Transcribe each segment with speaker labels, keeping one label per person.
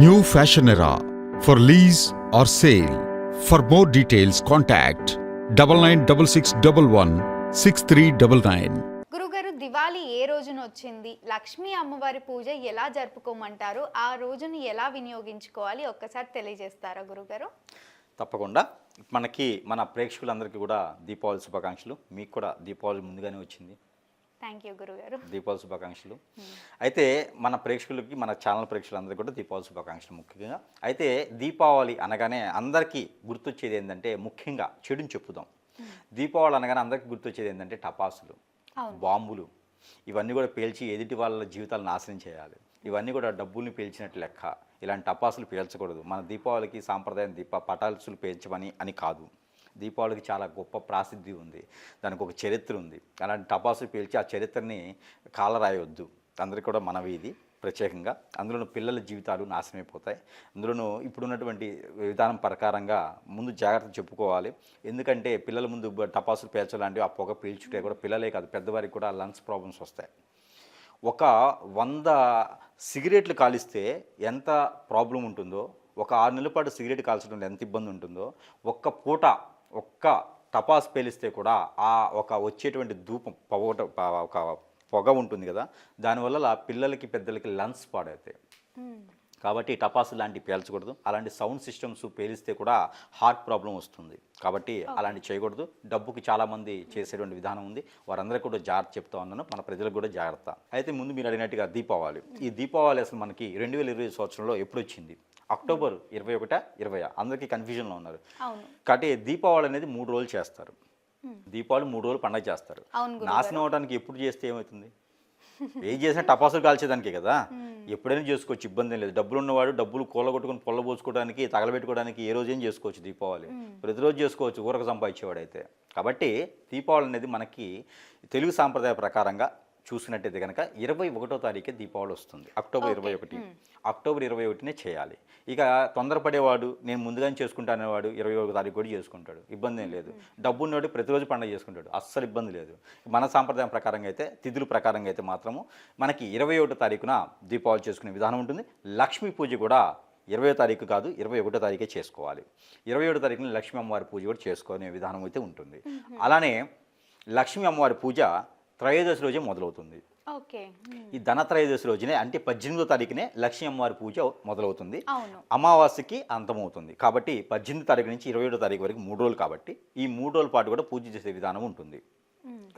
Speaker 1: New Fashion Era. For lease or sale. For more details, contact double nine double six double one six three double nine.
Speaker 2: గురుగారు దివాళీ ఏ రోజున వచ్చింది? లక్ష్మీ అమ్మవారి పూజ ఎలా జరుపుకోమంటారు? ఆ రోజును ఎలా వినియోగించుకోవాలి? ఒక్కసారి తెలియజేస్తారా గురుగారు?
Speaker 3: తప్పకుండా. మనకి మన ప్రేక్షకులందరికీ కూడా దీపావళి శుభాకాంక్షలు. మీకు కూడా దీపావళి ముందుగానే వచ్చింది.
Speaker 2: థ్యాంక్ యూ గురుగారు.
Speaker 3: దీపావళి శుభాకాంక్షలు. అయితే మన ప్రేక్షకులకి మన ఛానల్ ప్రేక్షకులందరికీ కూడా దీపావళి శుభాకాంక్షలు ముఖ్యంగా. అయితే దీపావళి అనగానే అందరికీ గుర్తొచ్చేది ఏంటంటే ముఖ్యంగా చెడుని చెప్పుదాం. దీపావళి అనగానే అందరికీ గుర్తొచ్చేది ఏంటంటే టపాసులు. బాంబులు. ఇవన్నీ కూడా పేల్చి ఎదుటి వాళ్ళ జీవితాలు నాశనం చేయాలి. ఇవన్నీ కూడా డబ్బుల్ని పేల్చినట్టు లెక్క. ఇలాంటి టపాసులు పేల్చకూడదు. మన దీపావళికి సాంప్రదాయం దీప పటాసులు పేల్చమని అని కాదు. దీపావళికి చాలా గొప్ప ప్రాసిద్ధి ఉంది. దానికి ఒక చరిత్ర ఉంది. అలాంటి టపాసు పేల్చి ఆ చరిత్రని కాలరాయొద్దు. అందరికీ కూడా మనవి ఇది ప్రత్యేకంగా. అందులోనూ పిల్లల జీవితాలు నాశనమైపోతాయి. అందులోనూ ఇప్పుడున్నటువంటి విధానం ప్రకారంగా ముందు జాగ్రత్త చెప్పుకోవాలి. ఎందుకంటే పిల్లల ముందు టపాసులు పేల్చాలంటే ఆ పొగ పీల్చుటే కూడా పిల్లలే కాదు పెద్దవారికి కూడా లంగ్స్ ప్రాబ్లమ్స్ వస్తాయి. ఒక వంద సిగరెట్లు కాలిస్తే ఎంత ప్రాబ్లం ఉంటుందో ఒక ఆరు నెలల పాటు సిగరెట్ కాల్చడం ఎంత ఇబ్బంది ఉంటుందో ఒక్క పూట ఒక్క టపాస్ పేలిస్తే కూడా ఆ ఒక వచ్చేటువంటి ధూపం పొగట ఒక పొగ ఉంటుంది కదా దానివల్ల ఆ పిల్లలకి పెద్దలకి లంగ్స్ పాడవుతాయి. కాబట్టి టపాసు లాంటివి పేల్చకూడదు. అలాంటి సౌండ్ సిస్టమ్స్ పేలిస్తే కూడా హార్ట్ ప్రాబ్లం వస్తుంది. కాబట్టి అలాంటి చేయకూడదు. డబ్బుకి చాలామంది చేసేటువంటి విధానం ఉంది. వారందరికీ కూడా జాగ్రత్త చెప్తా ఉన్నాను. మన ప్రజలకు కూడా జాగ్రత్త. అయితే ముందు మీరు అడిగినట్టుగా దీపావళి. ఈ దీపావళి అసలు మనకి రెండు వేల ఇరవై సంవత్సరంలో ఎప్పుడు వచ్చింది అక్టోబర్ ఇరవై ఒకట ఇరవై అందరికీ కన్ఫ్యూజన్లో ఉన్నారు. కాబట్టి దీపావళి అనేది మూడు రోజులు చేస్తారు. దీపావళి మూడు రోజులు పండగ చేస్తారు. నాశనం అవడానికి ఎప్పుడు చేస్తే ఏమవుతుంది? ఏం చేసినా టపాసులు కాల్చేదానికే కదా. ఎప్పుడైనా చేసుకోవచ్చు ఇబ్బంది లేదు. డబ్బులు ఉన్నవాడు డబ్బులు కూలగొట్టుకుని పొల్లబోసుకోవడానికి తగలబెట్టుకోవడానికి ఏ రోజు ఏం చేసుకోవచ్చు దీపావళి. ప్రతిరోజు చేసుకోవచ్చు ఊరకు సంపాదించేవాడు అయితే కాబట్టి దీపావళి అనేది మనకి తెలుగు సాంప్రదాయ ప్రకారంగా చూసినట్టయితే కనుక ఇరవై ఒకటో తారీఖే దీపావళి వస్తుంది. అక్టోబర్ ఇరవై ఒకటి. అక్టోబర్ ఇరవై ఒకటినే చేయాలి. ఇక తొందరపడేవాడు నేను ముందుగానే చేసుకుంటానేవాడు ఇరవై ఒకటో తారీఖు కూడా చేసుకుంటాడు. ఇబ్బంది ఏం లేదు. డబ్బు ఉన్నవాడు ప్రతిరోజు పండుగ చేసుకుంటాడు. అస్సలు ఇబ్బంది లేదు. మన సాంప్రదాయం ప్రకారంగా అయితే తిథుల ప్రకారంగా అయితే మాత్రము మనకి ఇరవై ఒకటో తారీఖున దీపావళి చేసుకునే విధానం ఉంటుంది. లక్ష్మీ పూజ కూడా ఇరవై తారీఖు కాదు ఇరవై ఒకటో తారీఖే చేసుకోవాలి. ఇరవై ఒకటో తారీఖున లక్ష్మీ అమ్మవారి పూజ కూడా చేసుకునే విధానం అయితే ఉంటుంది. అలానే లక్ష్మీ అమ్మవారి పూజ త్రయోదశి రోజే మొదలవుతుంది.
Speaker 2: ఓకే.
Speaker 3: ఈ ధనత్రయోదశి రోజునే అంటే పద్దెనిమిదో తారీఖునే లక్ష్మీ అమ్మవారి పూజ మొదలవుతుంది. అమావాస్యకి అంతమవుతుంది. కాబట్టి పద్దెనిమిది తారీఖు నుంచి ఇరవై ఏడో తారీఖు వరకు మూడు రోజులు కాబట్టి ఈ మూడు రోజుల పాటు కూడా పూజ చేసే విధానం ఉంటుంది.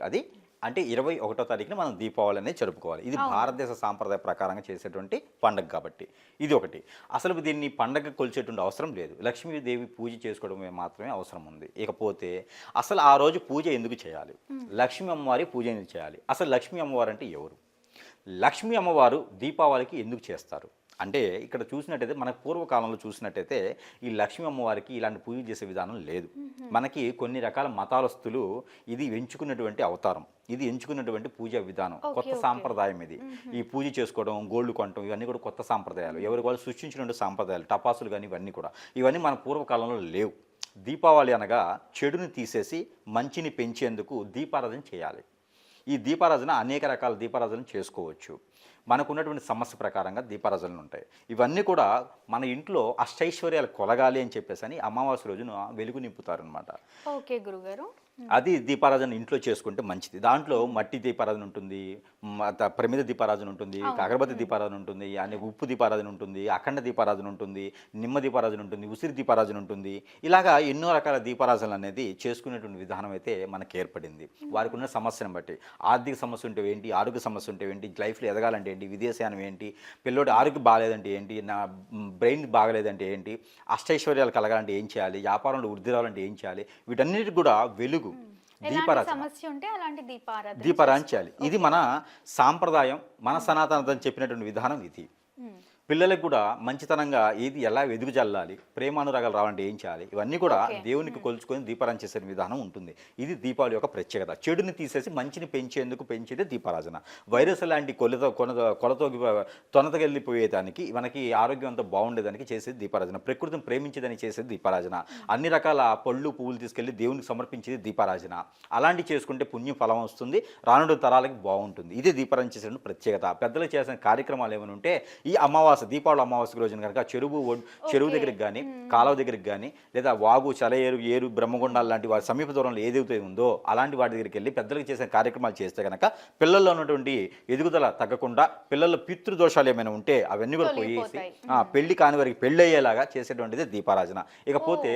Speaker 3: అది అంటే ఇరవై ఒకటో తారీఖున మనం దీపావళి అనేది జరుపుకోవాలి. ఇది భారతదేశ సాంప్రదాయ ప్రకారంగా చేసేటువంటి పండగ కాబట్టి. ఇది ఒకటి. అసలు దీన్ని పండగ కొలిచేటువంటి అవసరం లేదు. లక్ష్మీదేవి పూజ చేసుకోవడమే మాత్రమే అవసరం ఉంది. ఇకపోతే అసలు ఆ రోజు పూజ ఎందుకు చేయాలి? లక్ష్మీ అమ్మవారి పూజ ఎందుకు చేయాలి? అసలు లక్ష్మీ అమ్మవారు అంటే ఎవరు? లక్ష్మీ అమ్మవారు దీపావళికి ఎందుకు చేస్తారు? అంటే ఇక్కడ చూసినట్టయితే మన పూర్వకాలంలో చూసినట్టయితే ఈ లక్ష్మీ అమ్మవారికి ఇలాంటి పూజ చేసే విధానం లేదు. మనకి కొన్ని రకాల మతాలస్తులు ఇది ఎంచుకున్నటువంటి అవతారం. ఇది ఎంచుకున్నటువంటి పూజా విధానం. కొత్త. సాంప్రదాయం ఇది. ఈ పూజ చేసుకోవడం గోల్డ్ కొనటం ఇవన్నీ కూడా కొత్త సాంప్రదాయాలు. ఎవరి వాళ్ళు సృష్టించినటువంటి సాంప్రదాయాలు టపాసులు కానీ ఇవన్నీ కూడా. ఇవన్నీ మన పూర్వకాలంలో లేవు. దీపావళి అనగా చెడుని తీసేసి మంచిని పెంచేందుకు దీపారాధన చేయాలి. ఈ దీపారాధన అనేక రకాల దీపారాధన చేసుకోవచ్చు. మనకున్నటువంటి సమస్య ప్రకారంగా దీపారాజనలు ఉంటాయి. ఇవన్నీ కూడా మన ఇంట్లో అష్టైశ్వర్యాలు కొలగాలి అని చెప్పేసి అని అమావాస్య రోజున వెలుగు నింపుతారనమాట
Speaker 2: ఓకే గురుగారు.
Speaker 3: అది దీపారాధన ఇంట్లో చేసుకుంటే మంచిది. దాంట్లో మట్టి దీపారాధన ఉంటుంది ప్రమిద దీపారాధన ఉంటుంది అగరబత్తి దీపారాధన ఉంటుంది అనే ఉప్పు దీపారాధన ఉంటుంది అఖండ దీపారాధన ఉంటుంది నిమ్మ దీపారాధన ఉంటుంది ఉసిరి దీపారాధన ఉంటుంది. ఇలాగా ఎన్నో రకాల దీపారాధనలు అనేది చేసుకునేటువంటి విధానం అయితే మనకి ఏర్పడింది. వారికి ఉన్న సమస్యను బట్టి ఆర్థిక సమస్య ఉంటే ఏంటి ఆరోగ్య సమస్య ఉంటే ఏంటి లైఫ్లో ఎదగాలంటే ఏంటి విదేశానం ఏంటి పిల్లోడి ఆరోగ్యం బాగాలేదంటే ఏంటి నా బ్రెయిన్ బాగలేదంటే ఏంటి అష్టైశ్వర్యాలు కలగాలంటే ఏం చేయాలి వ్యాపారంలో వృద్ధి రావాలంటే ఏం చేయాలి వీటన్నిటికి కూడా వెలుగు దీపారాధన.
Speaker 2: సమస్య ఉంటే అలాంటి దీపారాధన
Speaker 3: దీపారాధన చేయాలి. ఇది మన సాంప్రదాయం మన సనాతనతని చెప్పినటువంటి విధానం ఇది. పిల్లలకు కూడా మంచితనంగా ఏది ఎలా వెదుగు చల్లాలి ప్రేమానురాగాలు రావాలంటే ఏం చేయాలి ఇవన్నీ కూడా. దేవునికి కొలుచుకొని దీపారాధన చేసే విధానం ఉంటుంది. ఇది దీపావళి యొక్క ప్రత్యేకత. చెడుని తీసేసి మంచిని పెంచేందుకు పెంచేదే దీపారాధన. వైరస్ లాంటి కొలత కొనత కొలతో తొనతకెళ్ళిపోయేదానికి మనకి ఆరోగ్యం అంతా బాగుండేదానికి చేసేది దీపారాధన. ప్రకృతిని ప్రేమించేదానికి చేసేది దీపారాధన. అన్ని రకాల పళ్ళు పువ్వులు తీసుకెళ్ళి దేవునికి సమర్పించేది దీపారాధన. అలాంటి చేసుకుంటే పుణ్యం ఫలం వస్తుంది. రానుడు తరాలకి బాగుంటుంది. ఇది దీపారాధన చేసిన ప్రత్యేకత. పెద్దలు చేసిన కార్యక్రమాలు ఏమైనా ఉంటే ఈ అమావాస్య అమావాస్య దీపావళి అమావాస్య రోజున కనుక చెరువు చెరువు దగ్గరికి కానీ కాలువ దగ్గరికి కానీ లేదా వాగు చలయేరు ఏరు బ్రహ్మగుండాలు లాంటి వారి సమీప దూరంలో ఏదైతే ఉందో అలాంటి వాటి దగ్గరికి వెళ్ళి పెద్దలకు చేసే కార్యక్రమాలు చేస్తే కనుక పిల్లల్లో ఉన్నటువంటి ఎదుగుదల తగ్గకుండా పిల్లల పితృదోషాలు ఏమైనా ఉంటే అవన్నీ కూడా పోయేసి పెళ్ళి కాని వారికి పెళ్ళి అయ్యేలాగా చేసేటువంటిది దీపారాజన ఇకపోతే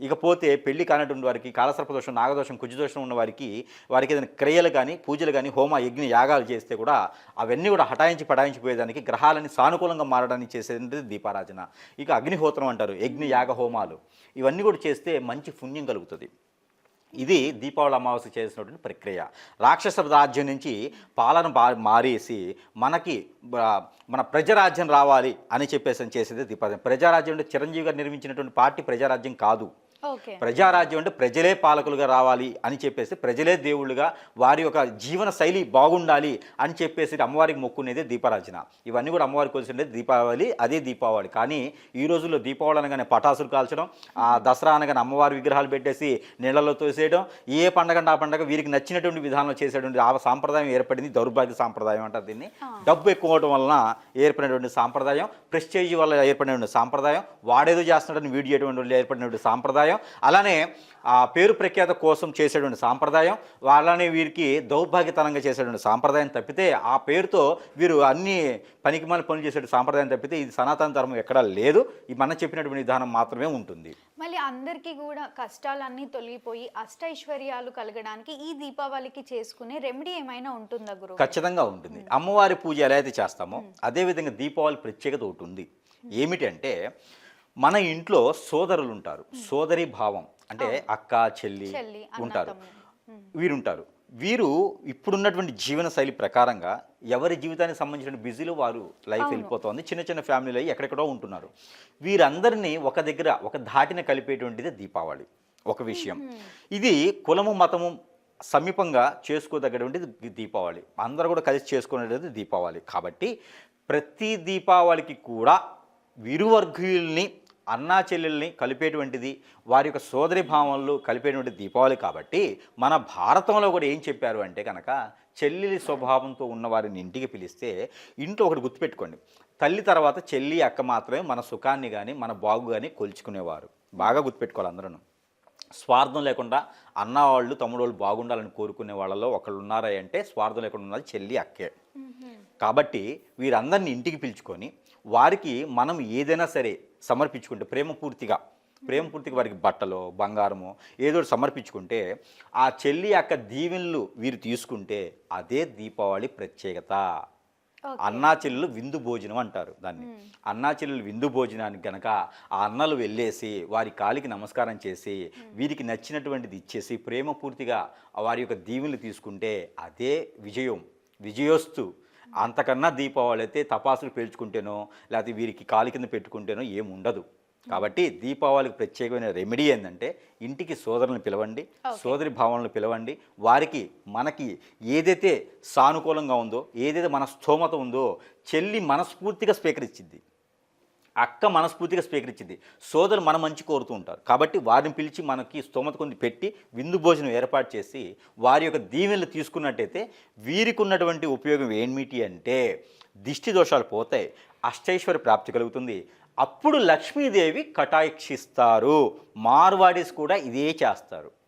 Speaker 3: ఇకపోతే పెళ్ళి కానటువంటి వారికి కాలసర్పదోషం నాగదోషం కుజదోషం ఉన్న వారికి వారికి ఏదైనా క్రియలు కానీ పూజలు కానీ హోమ యజ్ఞ యాగాలు చేస్తే కూడా అవన్నీ కూడా హఠాయించి పడాయించిపోయేదానికి గ్రహాలని సానుకూలంగా మారడానికి చేసేది దీపారాజన ఇక అగ్నిహోత్రం అంటారు యజ్ఞ యాగ హోమాలు. ఇవన్నీ కూడా చేస్తే మంచి పుణ్యం కలుగుతుంది. ఇది దీపావళి అమావాస్య చేసినటువంటి ప్రక్రియ. రాక్షస రాజ్యం నుంచి పాలన మారేసి మనకి మన ప్రజారాజ్యం రావాలి అని చెప్పేసి చేసేది దీపారాజ్యం ప్రజారాజ్యం అంటే చిరంజీవి గారు నిర్మించినటువంటి పార్టీ ప్రజారాజ్యం కాదు. ప్రజారాజ్యం అంటే ప్రజలే పాలకులుగా రావాలి అని చెప్పేసి ప్రజలే దేవుళ్ళుగా వారి యొక్క జీవన శైలి బాగుండాలి అని చెప్పేసి అమ్మవారికి మొక్కునేది దీపారాజన ఇవన్నీ కూడా అమ్మవారికి కొలిసిండే దీపావళి అదే దీపావళి. కానీ ఈ రోజుల్లో దీపావళి అనగానే పటాసులు కాల్చడం ఆ దసరా అనగానే అమ్మవారి విగ్రహాలు పెట్టేసి నీళ్ళలో తోసేయడం ఏ పండగ అంటే ఆ పండగ వీరికి నచ్చినటువంటి విధానంలో చేసేటువంటి ఆ సాంప్రదాయం ఏర్పడింది దౌర్భాగ్య సాంప్రదాయం అంటారు దీన్ని. డబ్బు ఎక్కువ అవడం వలన ఏర్పడినటువంటి సాంప్రదాయం ప్రెస్టేజ్ వల్ల ఏర్పడినటువంటి సాంప్రదాయం వాడేదో చేస్తున్నాడని వీడియో ఏర్పడినటువంటి సాంప్రదాయం అలానే ఆ పేరు ప్రఖ్యాత కోసం చేసేటువంటి సాంప్రదాయం వాళ్ళని వీరికి దౌర్భాగ్యతనంగా చేసేటువంటి సాంప్రదాయం తప్పితే ఆ పేరుతో వీరు అన్ని పనికిమాల పనులు చేసే సాంప్రదాయం తప్పితే ఇది సనాతన ధర్మం ఎక్కడా లేదు. ఈ మనం చెప్పినటువంటి విధానం మాత్రమే ఉంటుంది.
Speaker 2: మళ్ళీ అందరికీ కూడా కష్టాలన్నీ తొలగిపోయి అష్టైశ్వర్యాలు కలగడానికి ఈ దీపావళికి చేసుకునే రెమెడీ ఏమైనా ఉంటుందా గురు
Speaker 3: ఖచ్చితంగా ఉంటుంది. అమ్మవారి పూజ ఎలా అయితే చేస్తామో అదేవిధంగా దీపావళి ప్రత్యేకత ఒకటి ఉంది. ఏమిటంటే మన ఇంట్లో సోదరులు ఉంటారు సోదరి భావం. అంటే అక్క చెల్లి ఉంటారు.
Speaker 2: తమ్ముడు.
Speaker 3: వీరు ఉంటారు వీరు ఇప్పుడున్నటువంటి జీవన శైలి ప్రకారంగా ఎవరి జీవితానికి సంబంధించిన బిజీలో వారు లైఫ్ వెళ్ళిపోతుంది. చిన్న చిన్న ఫ్యామిలీలు అయ్యి ఎక్కడెక్కడో ఉంటున్నారు. వీరందరినీ ఒక దగ్గర ఒక ధాటిన కలిపేటువంటిది దీపావళి. ఒక విషయం. ఇది కులము మతము సమీపంగా చేసుకోదగ్గటువంటిది దీపావళి. అందరూ కూడా కలిసి చేసుకునేది దీపావళి. కాబట్టి ప్రతి దీపావళికి కూడా విరువర్గీయుల్ని అన్నా చెల్లెల్ని కలిపేటువంటిది వారి యొక్క సోదరి భావనలు కలిపేటువంటి దీపావళి కాబట్టి మన భారతంలో కూడా ఏం చెప్పారు అంటే కనుక చెల్లెలి స్వభావంతో ఉన్న వారిని ఇంటికి పిలిస్తే ఇంట్లో ఒకటి గుర్తుపెట్టుకోండి. తల్లి తర్వాత చెల్లి అక్క మాత్రమే మన సుఖాన్ని కానీ మన బాగు కానీ కొలుచుకునేవారు. బాగా గుర్తుపెట్టుకోవాలి అందరూ స్వార్థం లేకుండా అన్న వాళ్ళు తమ్ముడు వాళ్ళు బాగుండాలని కోరుకునే వాళ్ళలో ఒకళ్ళు ఉన్నారా అంటే స్వార్థం లేకుండా ఉన్నది చెల్లి అక్కే. కాబట్టి వీరందరిని ఇంటికి పిలుచుకొని వారికి మనం ఏదైనా సరే సమర్పించుకుంటే ప్రేమపూర్తిగా ప్రేమపూర్తిగా వారికి బట్టలు బంగారము ఏదో సమర్పించుకుంటే ఆ చెల్లి యొక్క దీవెనలు వీరు తీసుకుంటే అదే దీపావళి ప్రత్యేకత. అన్నా చెల్లెలు విందు భోజనం అంటారు దాన్ని. అన్నా చెల్లెలు విందు భోజనానికి గనక ఆ అన్నలు వెళ్ళేసి వారి కాలికి నమస్కారం చేసి వీరికి నచ్చినటువంటిది ఇచ్చేసి ప్రేమపూర్తిగా వారి యొక్క దీవెనలు తీసుకుంటే అదే విజయం విజయోస్తు. అంతకన్నా దీపావళి అయితే తపాసులు పేల్చుకుంటేనో లేకపోతే వీరికి కాలి కింద పెట్టుకుంటేనో ఏముండదు కాబట్టి దీపావళికి ప్రత్యేకమైన రెమెడీ ఏంటంటే ఇంటికి సోదరులను పిలవండి సోదరి భావనలు పిలవండి వారికి మనకి ఏదైతే సానుకూలంగా ఉందో ఏదైతే మన స్థోమత ఉందో చెల్లి మనస్ఫూర్తిగా స్వీకరించింది అక్క మనస్ఫూర్తిగా స్వీకరించింది. సోదరులు మన మంచి కోరుతూ ఉంటారు. కాబట్టి వారిని పిలిచి మనకి స్తోమత కొంది పెట్టి విందు భోజనం ఏర్పాటు చేసి వారి యొక్క దీవెనలు తీసుకున్నట్టయితే వీరికి ఉన్నటువంటి ఉపయోగం ఏమిటి అంటే దిష్టి దోషాలు పోతాయి. అష్టైశ్వర్య ప్రాప్తి కలుగుతుంది. అప్పుడు లక్ష్మీదేవి కటాక్షిస్తారు మార్వాడీస్ కూడా ఇదే చేస్తారు.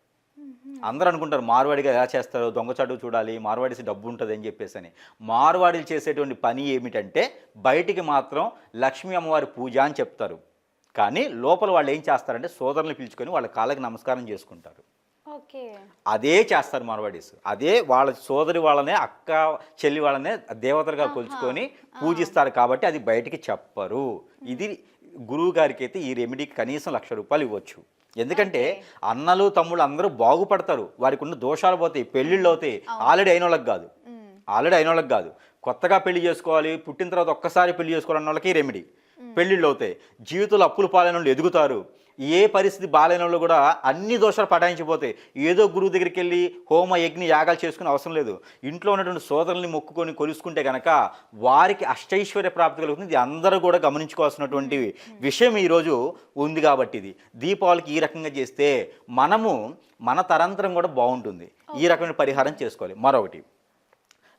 Speaker 3: అందరూ అనుకుంటారు మార్వాడిగా ఎలా చేస్తారో దొంగచాటు చూడాలి మార్వాడిసి డబ్బు ఉంటుంది అని చెప్పేసి అని మార్వాడీలు చేసేటువంటి పని ఏమిటంటే బయటికి మాత్రం లక్ష్మీ అమ్మవారి పూజ అని చెప్తారు. కానీ లోపల వాళ్ళు ఏం చేస్తారంటే సోదరులను పిలుచుకొని వాళ్ళ కాళ్ళకి నమస్కారం చేసుకుంటారు.
Speaker 2: ఓకే.
Speaker 3: అదే చేస్తారు మార్వాడీస్. అదే వాళ్ళ సోదరి వాళ్ళనే అక్క చెల్లి వాళ్ళనే దేవతలుగా కొలుచుకొని పూజిస్తారు కాబట్టి అది బయటికి చెప్పరు. ఇది గురువు గారికి అయితే ఈ రెమెడీకి కనీసం లక్ష రూపాయలు ఇవ్వచ్చు. ఎందుకంటే అన్నలు తమ్ముళ్ళు అందరూ బాగుపడతారు. వారికి ఉన్న దోషాలు పోతాయి పెళ్ళిళ్ళు అవుతాయి. ఆల్రెడీ అయిన వాళ్ళకి కాదు. ఆల్రెడీ అయిన వాళ్ళకి కాదు. కొత్తగా పెళ్ళి చేసుకోవాలి పుట్టిన తర్వాత ఒక్కసారి పెళ్ళి చేసుకోవాలన్న వాళ్ళకి రెమెడీ పెళ్ళిళ్ళు అవుతాయి జీవితంలో అప్పులు పాలైన వాళ్ళు ఎదుగుతారు. ఏ పరిస్థితి బాలైనలో వాళ్ళు కూడా అన్ని దోషాలు పటాయించిపోతాయి ఏదో గురువు దగ్గరికి వెళ్ళి హోమ యజ్ఞ యాగాలు చేసుకునే అవసరం లేదు. ఇంట్లో ఉన్నటువంటి సోదరుల్ని మొక్కుకొని కొలుసుకుంటే కనుక వారికి అష్టైశ్వర్య ప్రాప్తి కలుగుతుంది. ఇది అందరూ కూడా గమనించుకోవాల్సినటువంటి విషయం ఈరోజు ఉంది కాబట్టి ఇది. దీపావళికి ఈ రకంగా చేస్తే మనము మన తరంతరం కూడా బాగుంటుంది. ఈ రకమైన పరిహారం చేసుకోవాలి. మరొకటి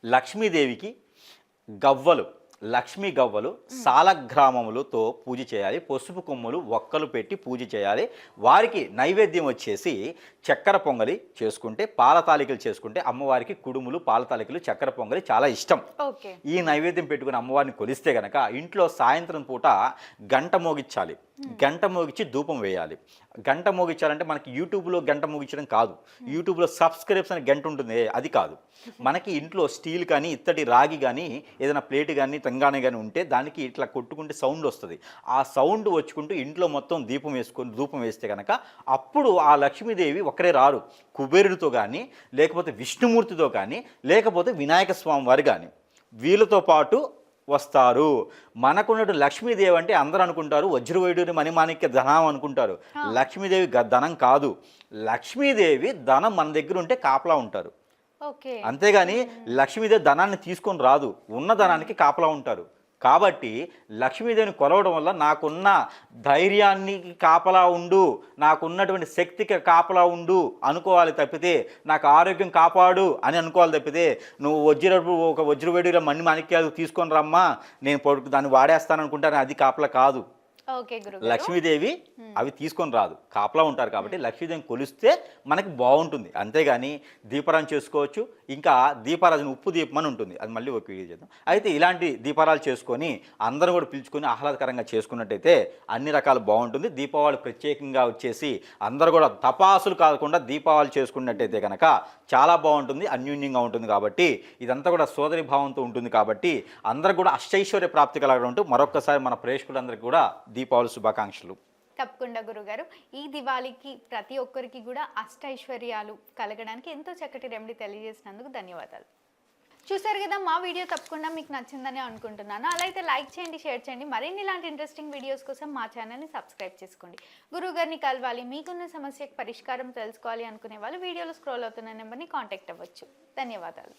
Speaker 3: లక్ష్మీదేవికి గవ్వలు. లక్ష్మీ గవ్వలు సాలగ్రామములతో పూజ చేయాలి. పసుపు కొమ్ములు ఒక్కలు పెట్టి పూజ చేయాలి. వారికి నైవేద్యం వచ్చేసి చక్కెర పొంగలి చేసుకుంటే పాల తాలికలు చేసుకుంటే అమ్మవారికి కుడుములు పాల తాలికలు చక్కెర పొంగలి చాలా ఇష్టం. ఈ నైవేద్యం పెట్టుకుని అమ్మవారిని కొలిస్తే గనక ఇంట్లో సాయంత్రం పూట గంట మోగించాలి. గంట మోగించి ధూపం వేయాలి. గంట మోగించాలంటే మనకి యూట్యూబ్లో గంట మోగించడం కాదు. యూట్యూబ్లో సబ్స్క్రైబ్స్ అనే గంట ఉంటుంది. అది కాదు. మనకి ఇంట్లో స్టీల్ కానీ ఇత్తడి రాగి కానీ ఏదైనా ప్లేట్ కానీ తెంగానే కానీ ఉంటే దానికి ఇట్లా కొట్టుకుంటే సౌండ్ వస్తుంది. ఆ సౌండ్ వచ్చుకుంటూ ఇంట్లో మొత్తం దీపం వేసుకొని ధూపం వేస్తే కనుక అప్పుడు ఆ లక్ష్మీదేవి ఒకరే రారు. కుబేరుడితో కానీ లేకపోతే విష్ణుమూర్తితో కానీ లేకపోతే వినాయక స్వామి వారు కానీ. వీళ్ళతో పాటు వస్తారు. మనకున్నట్టు లక్ష్మీదేవి అంటే అందరూ అనుకుంటారు వజ్రవైడూరి మణిమాణిక్య ధనం అనుకుంటారు. లక్ష్మీదేవి ధనం కాదు. లక్ష్మీదేవి ధనం మన దగ్గర ఉంటే కాపలా ఉంటారు.
Speaker 2: ఓకే.
Speaker 3: అంతేగాని లక్ష్మీదేవి ధనాన్ని తీసుకొని రాదు. ఉన్న ధనానికి కాపలా ఉంటారు. కాబట్టి లక్ష్మీదేవిని కొలవడం వల్ల నాకున్న ధైర్యాన్ని కాపలా ఉండు నాకున్నటువంటి శక్తికి కాపలా ఉండు అనుకోవాలి తప్పితే నాకు ఆరోగ్యం కాపాడు అని అనుకోవాలి తప్పితే నువ్వు వజ్రపు ఒక వజ్రవేడిలో మణి మాణిక్యాలు తీసుకొని రమ్మా నేను దాన్ని వాడేస్తాను అనుకుంటాను అది కాపలా కాదు. లక్ష్మీదేవి అవి తీసుకొని రాదు. కాపలా ఉంటారు కాబట్టి లక్ష్మీదేవిని కొలిస్తే మనకి బాగుంటుంది. అంతేగాని దీపారాధన చేసుకోవచ్చు. ఇంకా దీపారాధన ఉప్పు దీపం అని ఉంటుంది. అది మళ్ళీ ఒక వీడియో చేద్దాం. అయితే ఇలాంటి దీపారాలు చేసుకొని అందరూ కూడా పిలుచుకొని ఆహ్లాదకరంగా చేసుకున్నట్టయితే అన్ని రకాలు బాగుంటుంది. దీపావళి ప్రత్యేకంగా వచ్చేసి అందరూ కూడా తపాసులు కాకుండా దీపావళి చేసుకున్నట్టయితే కనుక చాలా బాగుంటుంది. అన్యూన్యంగా ఉంటుంది కాబట్టి ఇదంతా కూడా సోదరి భావంతో ఉంటుంది కాబట్టి అందరూ కూడా అష్టైశ్వర్య ప్రాప్తి కలగడం ఉంటూ మరొకసారి మన ప్రేక్షకులందరికీ కూడా దీపావళి శుభాకాంక్షలు.
Speaker 2: తప్పకుండా గురుగారు. ఈ దివాళీకి ప్రతి ఒక్కరికి కూడా అష్టైశ్వర్యాలు కలగడానికి ఎంతో చక్కటి రెమెడీ తెలియజేసినందుకు ధన్యవాదాలు. చూసారు కదా మా వీడియో తప్పకుండా మీకు నచ్చిందని అనుకుంటున్నాను. అలా అయితే లైక్ చేయండి షేర్ చేయండి. మరిన్ని ఇలాంటి ఇంట్రెస్టింగ్ వీడియోస్ కోసం మా ఛానల్ని సబ్స్క్రైబ్ చేసుకోండి. గురువుగారిని కలవాలి మీకున్న సమస్యకు పరిష్కారం తెలుసుకోవాలి అనుకునే వాళ్ళు వీడియోలో స్క్రోల్ అవుతున్న నెంబర్ని కాంటాక్ట్ అవ్వచ్చు. ధన్యవాదాలు.